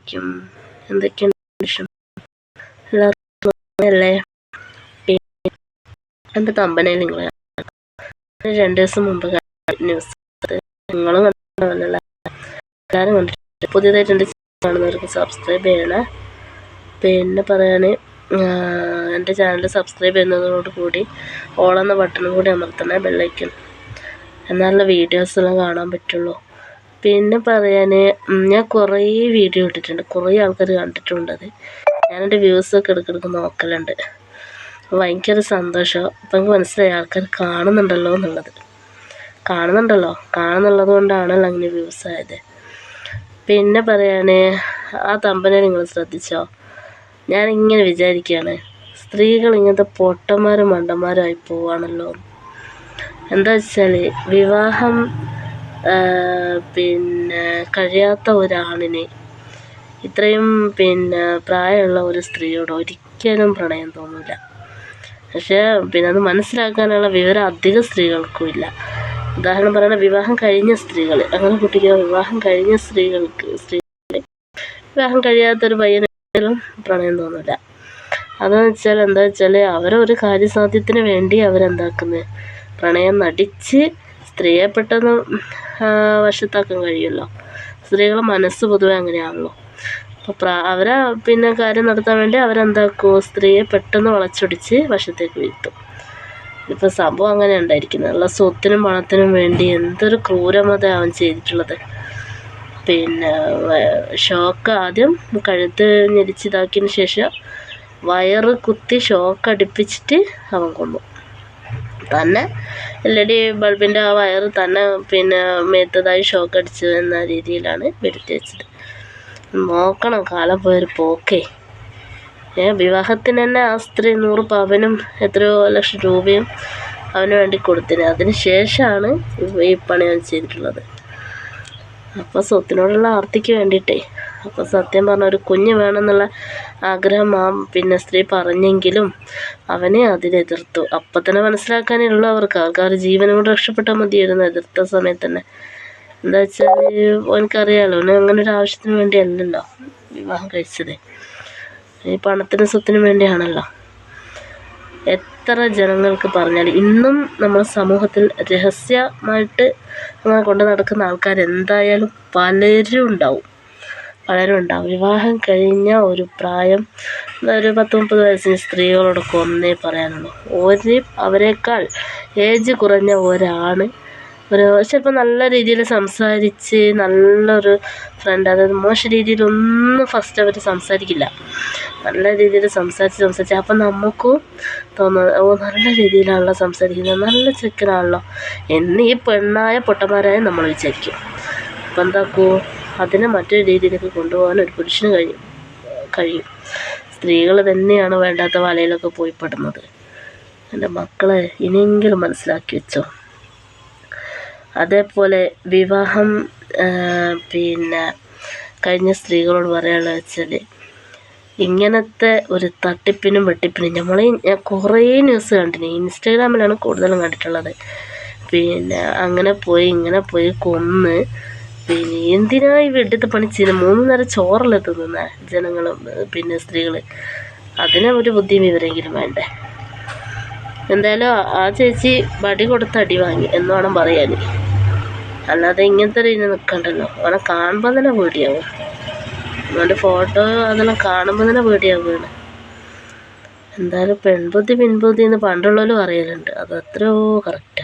ക്കും എന്തൊക്കെയുണ്ട് വിശേഷം? എല്ലാവർക്കും പിന്നെ തമ്പനയിൽ നിങ്ങൾ രണ്ട് ദിവസം മുമ്പ് ന്യൂസ് നിങ്ങളും കണ്ടിട്ടുണ്ടല്ലോ എല്ലാവരും കണ്ടിട്ടുണ്ട്. പുതിയതായിട്ട് എന്റെ കാണുന്നവർക്ക് സബ്സ്ക്രൈബ് ചെയ്യണേ. പിന്നെ പറയാണ് എന്റെ ചാനൽ സബ്സ്ക്രൈബ് ചെയ്യുന്നതോട് കൂടി ഓളെന്ന ബട്ടണും കൂടി അമർത്തണേ ബെല്ലൈക്കൻ എന്നാലുള്ള വീഡിയോസെല്ലാം കാണാൻ പറ്റുള്ളൂ. പിന്നെ പറയാൻ ഞാൻ കുറേ വീഡിയോ ഇട്ടിട്ടുണ്ട്. കുറേ ആൾക്കാർ കണ്ടിട്ടുണ്ട് അത്. ഞാനെന്റെ വ്യൂസൊക്കെ ഇടയ്ക്കിടയ്ക്ക് നോക്കലുണ്ട്. ഭയങ്കര സന്തോഷം. അപ്പം എനിക്ക് മനസ്സിലായി ആൾക്കാർ കാണുന്നുണ്ടല്ലോ എന്നുള്ളത്. കാണുന്നുണ്ടല്ലോ. കാണുന്നുള്ളത് കൊണ്ടാണല്ലോ അങ്ങനെ വ്യൂസ് ആയത്. പിന്നെ പറയാൻ ആ തമ്പനെ നിങ്ങൾ ശ്രദ്ധിച്ചോ? ഞാനിങ്ങനെ വിചാരിക്കുകയാണ് സ്ത്രീകൾ ഇങ്ങനത്തെ പൊട്ടന്മാരും മണ്ടന്മാരും ആയി പോവാണല്ലോ. എന്താ വെച്ചാൽ വിവാഹം പിന്നെ കഴിയാത്ത ഒരാണിനെ. ഇത്രയും പിന്നെ പ്രായമുള്ള ഒരു സ്ത്രീയോട് ഒരിക്കലും പ്രണയം തോന്നില്ല പക്ഷേ പിന്നെ അത് മനസ്സിലാക്കാനുള്ള വിവരം അധിക സ്ത്രീകൾക്കും ഇല്ല. ഉദാഹരണം പറയുന്നത് വിവാഹം കഴിഞ്ഞ സ്ത്രീകൾ അങ്ങനെ കുട്ടിക്ക് വിവാഹം കഴിഞ്ഞ സ്ത്രീകൾക്ക് സ്ത്രീകളെ വിവാഹം കഴിയാത്തൊരു പയ്യനും പ്രണയം തോന്നില്ല അതെന്ന് വെച്ചാൽ എന്താ വെച്ചാൽ അവരൊരു കാര്യസാധ്യത്തിന് വേണ്ടി അവരെന്താക്കുന്നത് പ്രണയം നടിച്ച് സ്ത്രീയെ പെട്ടെന്ന് വശത്താക്കാൻ കഴിയുമല്ലോ. സ്ത്രീകളെ മനസ്സ് പൊതുവെ അങ്ങനെയാണല്ലോ. അപ്പോൾ അവരെ പിന്നെ കാര്യം നടത്താൻ വേണ്ടി അവരെന്താക്കും സ്ത്രീയെ പെട്ടെന്ന് വളച്ചൊടിച്ച് വശത്തേക്ക് വീഴ്ത്തും. ഇപ്പം സംഭവം അങ്ങനെ ഉണ്ടായിരിക്കുന്നത് ഉള്ള സ്വത്തിനും പണത്തിനും വേണ്ടി എന്തൊരു ക്രൂരമത അവൻ ചെയ്തിട്ടുള്ളത്. പിന്നെ ഷോക്ക് ആദ്യം കഴുത്ത് ഞെരിച്ചിതാക്കിയതിന് ശേഷം വയറ് കുത്തി ഷോക്ക് അടുപ്പിച്ചിട്ട് അവൻ കൊന്നു. തന്നെ. എൽ ഇ ബൾബിന്റെ ആ വയർ തന്നെ പിന്നെ മേത്തതായി ഷോക്ക് അടിച്ചു എന്ന രീതിയിലാണ് വരുത്തി വെച്ചത്. നോക്കണം കാലം പോയൊരു പോക്കേ. ഏ വിവാഹത്തിന് തന്നെ ആ സ്ത്രീ നൂറ് പവനും എത്രയോ ലക്ഷം രൂപയും അവന് വേണ്ടി കൊടുത്തിന്. അതിന് ശേഷമാണ് ഈ പണി അവൻ ചെയ്തിട്ടുള്ളത്. അപ്പോൾ സ്വത്തിനോടുള്ള ആർത്തിക്ക് വേണ്ടിയിട്ടേ. സത്യം പറഞ്ഞാൽ ഒരു കുഞ്ഞ് വേണമെന്നുള്ള ആഗ്രഹം ആ പിന്നെ സ്ത്രീ പറഞ്ഞെങ്കിലും അവനെ അതിനെതിർത്തു. അപ്പം തന്നെ മനസ്സിലാക്കാനുള്ളൂ അവർക്ക്. അവർക്ക് ജീവനും കൂടെ രക്ഷപ്പെട്ടാൽ മതിയായിരുന്നു എതിർത്ത സമയത്ത് തന്നെ. എന്താ വെച്ചാൽ എനിക്കറിയാമല്ലോ അവന് അങ്ങനെ ഒരു ആവശ്യത്തിന് വേണ്ടി വേണ്ടിയല്ലല്ലോ വിവാഹം കഴിച്ചത്. ഈ പണത്തിനും സ്വത്തിനും വേണ്ടിയാണല്ലോ. എത്ര ജനങ്ങൾക്ക് പറഞ്ഞാൽ ഇന്നും നമ്മുടെ സമൂഹത്തിൽ രഹസ്യമായിട്ട് അങ്ങനെ കൊണ്ട് നടക്കുന്ന ആൾക്കാർ എന്തായാലും പലരും ഉണ്ടാവും. പലരും ഉണ്ടാവും വിവാഹം കഴിഞ്ഞ ഒരു പ്രായം ഒരു പത്ത് മുപ്പത് വയസ്സിന് സ്ത്രീകളോടൊക്കെ ഒന്നേ പറയാനുള്ളൂ. ഒരു അവരെക്കാൾ ഏജ് കുറഞ്ഞ ഒരാണ്. ഒരു ചിലപ്പോൾ നല്ല രീതിയിൽ സംസാരിച്ച് നല്ലൊരു ഫ്രണ്ട് അതായത് മോശം രീതിയിലൊന്നും ഫസ്റ്റ് അവർ സംസാരിക്കില്ല. നല്ല രീതിയിൽ സംസാരിച്ച് സംസാരിച്ച് അപ്പം നമുക്കും തോന്നുന്നത് ഓ നല്ല രീതിയിലാണല്ലോ സംസാരിക്കുന്നത് നല്ല ചെക്കനാണല്ലോ. എന്ന് പെണ്ണായ പൊട്ടന്മാരായ നമ്മൾ വിചാരിക്കും. അപ്പം എന്താക്കൂ? അതിനെ മറ്റൊരു രീതിയിലേക്ക് കൊണ്ടുപോകാൻ ഒരു പുരുഷന് കഴിയും കഴിയും. സ്ത്രീകൾ തന്നെയാണ് വേണ്ടാത്ത വലയിലൊക്കെ പോയി പെടുന്നത്. എന്റെ മക്കളെ ഇനിയെങ്കിലും മനസ്സിലാക്കി വെച്ചോ. അതേപോലെ വിവാഹം പിന്നെ കഴിഞ്ഞ സ്ത്രീകളോട് പറയാനുള്ളത് വെച്ചാൽ ഇങ്ങനത്തെ ഒരു തട്ടിപ്പിനും വെട്ടിപ്പിനും നമ്മൾ കുറേ ന്യൂസ് കണ്ടിന്. ഇൻസ്റ്റാഗ്രാമിലാണ് കൂടുതലും കണ്ടിട്ടുള്ളത്. പിന്നെ അങ്ങനെ പോയി ഇങ്ങനെ പോയി കൊന്ന് പിന്നെ എന്തിനാ ഈ വെട്ടിത്തെ പണി ചെയ്യുന്നത് മൂന്ന് നേരം ചോറല്ലേ ജനങ്ങളും പിന്നെ സ്ത്രീകൾ അതിന് ഒരു ബുദ്ധിയും ഇവരെങ്കിലും വേണ്ടേ? എന്തായാലും ആ ചേച്ചി വടി കൊടുത്ത് അടി വാങ്ങി എന്ന് വേണം പറയാൻ അല്ലാതെ ഇങ്ങനത്തെ രീതിയിൽ നിൽക്കണ്ടല്ലോ അവനെ കാണുമ്പോൾ തന്നെ പേടിയാവും. അവന്റെ ഫോട്ടോ അതെല്ലാം കാണുമ്പോൾ തന്നെ പേടിയാവുകയാണ്. എന്തായാലും പെൺബുദ്ധി പിൻബുദ്ധി എന്ന് പണ്ടുള്ളവരും അറിയലുണ്ട്. അത് എത്രയോ കറക്റ്റ്